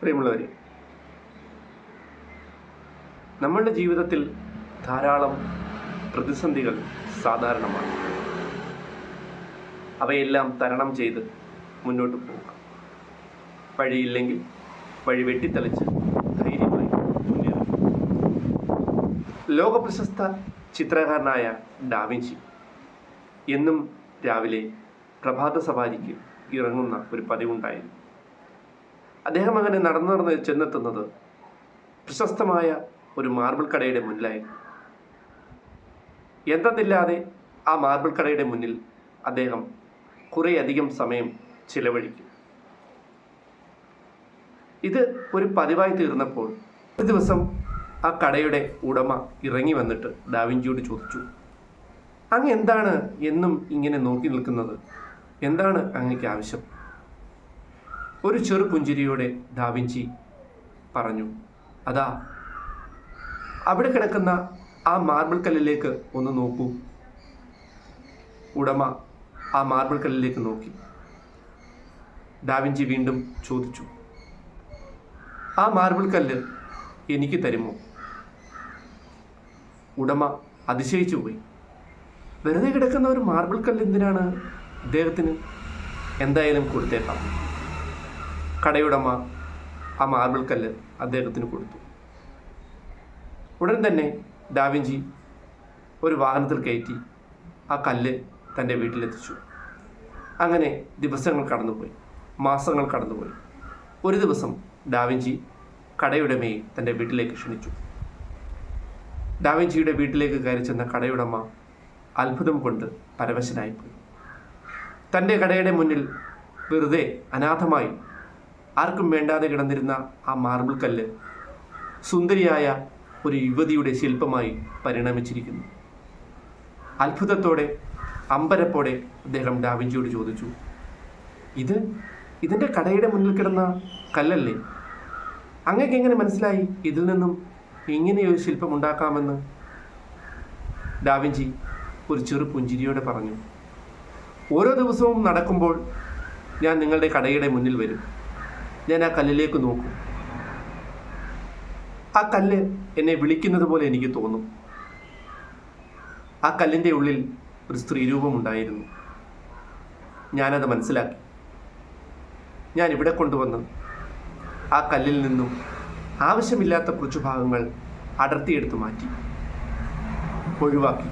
പ്രിയമുള്ളവരെ നമ്മളുടെ ജീവിതത്തിൽ ധാരാളം പ്രതിസന്ധികൾ സാധാരണമാണ്. അവയെല്ലാം തരണം ചെയ്ത് മുന്നോട്ട് പോവുക. വഴിയില്ലെങ്കിൽ വഴി വെട്ടിത്തെളിച്ച് ധൈര്യമായി മുന്നേറുക. ലോകപ്രശസ്ത ചിത്രകാരനായ ഡാവിഞ്ചി എന്നും രാവിലെ പ്രഭാത സവാരിക്ക് ഇറങ്ങുന്ന ഒരു പതിവുണ്ടായിരുന്നു. അദ്ദേഹം അങ്ങനെ നടന്നു നടന്ന് ചെന്നെത്തുന്നത് പ്രശസ്തമായ ഒരു മാർബിൾ കടയുടെ മുന്നിലായിരുന്നു. എന്തെന്നില്ലാതെ ആ മാർബിൾ കടയുടെ മുന്നിൽ അദ്ദേഹം കുറേയധികം സമയം ചിലവഴിക്കും. ഇത് ഒരു പതിവായി തീർന്നപ്പോൾ ഒരു ദിവസം ആ കടയുടെ ഉടമ ഇറങ്ങി വന്നിട്ട് ഡാവിഞ്ചിയോട് ചോദിച്ചു അങ്ങ് എന്താണ് എന്നും ഇങ്ങനെ നോക്കി നിൽക്കുന്നത്? എന്താണ് അങ്ങക്ക് ആവശ്യം? ഒരു ചെറു പുഞ്ചിരിയോടെ ഡാവിഞ്ചി പറഞ്ഞു അതാ അവിടെ കിടക്കുന്ന ആ മാർബിൾ കല്ലിലേക്ക് ഒന്ന് നോക്കൂ. ഉടമ ആ മാർബിൾ കല്ലിലേക്ക് നോക്കി. ഡാവിഞ്ചി വീണ്ടും ചോദിച്ചു ആ മാർബിൾ കല്ല് എനിക്ക് തരുമോ? ഉടമ അതിശയിച്ചു പോയി വെറുതെ കിടക്കുന്ന ഒരു മാർബിൾ കല്ല് എന്തിനാണ് ഇദ്ദേഹത്തിന്? എന്തായാലും കൊടുത്തേക്കാം. കടയുടമ ആ മാർബിൾ കല്ല് അദ്ദേഹത്തിന് കൊടുത്തു. ഉടൻ തന്നെ ഡാവിഞ്ചി ഒരു വാഹനത്തിൽ കയറ്റി ആ കല്ല് തന്റെ വീട്ടിലെത്തിച്ചു. അങ്ങനെ ദിവസങ്ങൾ കടന്നുപോയി മാസങ്ങൾ കടന്നുപോയി. ഒരു ദിവസം ഡാവിഞ്ചി കടയുടമയെ തന്റെ വീട്ടിലേക്ക് ക്ഷണിച്ചു. ഡാവിഞ്ചിയുടെ വീട്ടിലേക്ക് കയറി ചെന്ന കടയുടമ അത്ഭുതം കൊണ്ട് പരവശനായിപ്പോയി. തന്റെ കടയുടെ മുന്നിൽ വെറുതെ അനാഥമായി ആർക്കും വേണ്ടാതെ കിടന്നിരുന്ന ആ മാർബിൾ കല്ല് സുന്ദരിയായ ഒരു യുവതിയുടെ ശില്പമായി പരിണമിച്ചിരിക്കുന്നു. അത്ഭുതത്തോടെ അമ്പരപ്പോടെ അദ്ദേഹം ഡാവിഞ്ചിയോട് ചോദിച്ചു ഇത് ഇതിന്റെ കടയുടെ മുന്നിൽ കിടന്ന കല്ലല്ലേ? അങ്ങക്ക് എങ്ങനെ മനസ്സിലായി ഇതിൽ നിന്നും ഇങ്ങനെയൊരു ശില്പം ഉണ്ടാക്കാമെന്ന്? ഡാവിഞ്ചി ഒരു ചെറു പുഞ്ചിരിയോടെ പറഞ്ഞു ഓരോ ദിവസവും നടക്കുമ്പോൾ ഞാൻ നിങ്ങളുടെ കടയുടെ മുന്നിൽ വരും. ഞാൻ ആ കല്ലിലേക്ക് നോക്കും. ആ കല്ല് എന്നെ വിളിക്കുന്നത് പോലെ എനിക്ക് തോന്നും. ആ കല്ലിന്റെ ഉള്ളിൽ ഒരു സ്ത്രീ സ്ത്രീരൂപമുണ്ടായിരുന്നു. ഞാനത് മനസ്സിലാക്കി. ഞാൻ ഇവിടെ കൊണ്ടുവന്ന് ആ കല്ലിൽ നിന്നും ആവശ്യമില്ലാത്ത കുറച്ച് ഭാഗങ്ങൾ അടർത്തിയെടുത്ത് മാറ്റി. ഒഴിവാക്കി.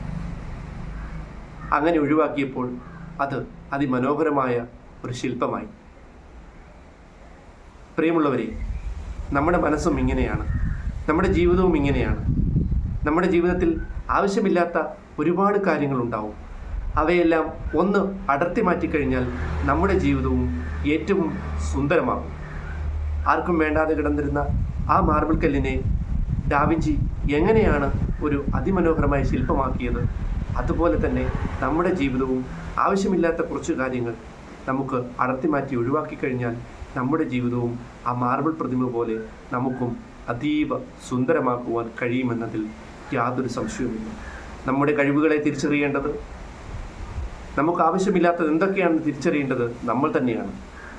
അങ്ങനെ ഒഴിവാക്കിയപ്പോൾ അത് അതിമനോഹരമായ ഒരു ശില്പമായി. പ്രിയമുള്ളവരെ നമ്മുടെ മനസ്സും ഇങ്ങനെയാണ്. നമ്മുടെ ജീവിതവും ഇങ്ങനെയാണ്. നമ്മുടെ ജീവിതത്തിൽ ആവശ്യമില്ലാത്ത ഒരുപാട് കാര്യങ്ങളുണ്ടാവും. അവയെല്ലാം ഒന്ന് അടർത്തി മാറ്റിക്കഴിഞ്ഞാൽ നമ്മുടെ ജീവിതവും ഏറ്റവും സുന്ദരമാകും. ആർക്കും വേണ്ടാതെ കിടന്നിരുന്ന ആ മാർബിൾ കല്ലിനെ ഡാവിഞ്ചി എങ്ങനെയാണ് ഒരു അതിമനോഹരമായ ശില്പമാക്കിയത്? അതുപോലെ തന്നെ നമ്മുടെ ജീവിതവും ആവശ്യമില്ലാത്ത കുറച്ച് കാര്യങ്ങൾ നമുക്ക് അടർത്തി മാറ്റി ഒഴിവാക്കി കഴിഞ്ഞാൽ നമ്മുടെ ജീവിതവും ആ മാർബിൾ പ്രതിമ പോലെ നമുക്കും അതീവ സുന്ദരമാക്കുവാൻ കഴിയുമെന്നതിൽ യാതൊരു സംശയവുമില്ല. നമ്മുടെ കഴിവുകളെ തിരിച്ചറിയേണ്ടത് നമുക്ക് ആവശ്യമില്ലാത്തത് എന്തൊക്കെയാണെന്ന് തിരിച്ചറിയേണ്ടത് നമ്മൾ തന്നെയാണ്.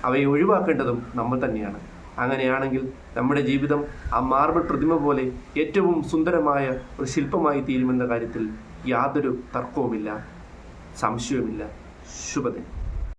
അവയെ ഒഴിവാക്കേണ്ടതും നമ്മൾ തന്നെയാണ്. അങ്ങനെയാണെങ്കിൽ നമ്മുടെ ജീവിതം ആ മാർബിൾ പ്രതിമ പോലെ ഏറ്റവും സുന്ദരമായ ഒരു ശില്പമായി തീരുമെന്ന കാര്യത്തിൽ യാതൊരു തർക്കവുമില്ല സംശയവുമില്ല. ശുഭദിനം.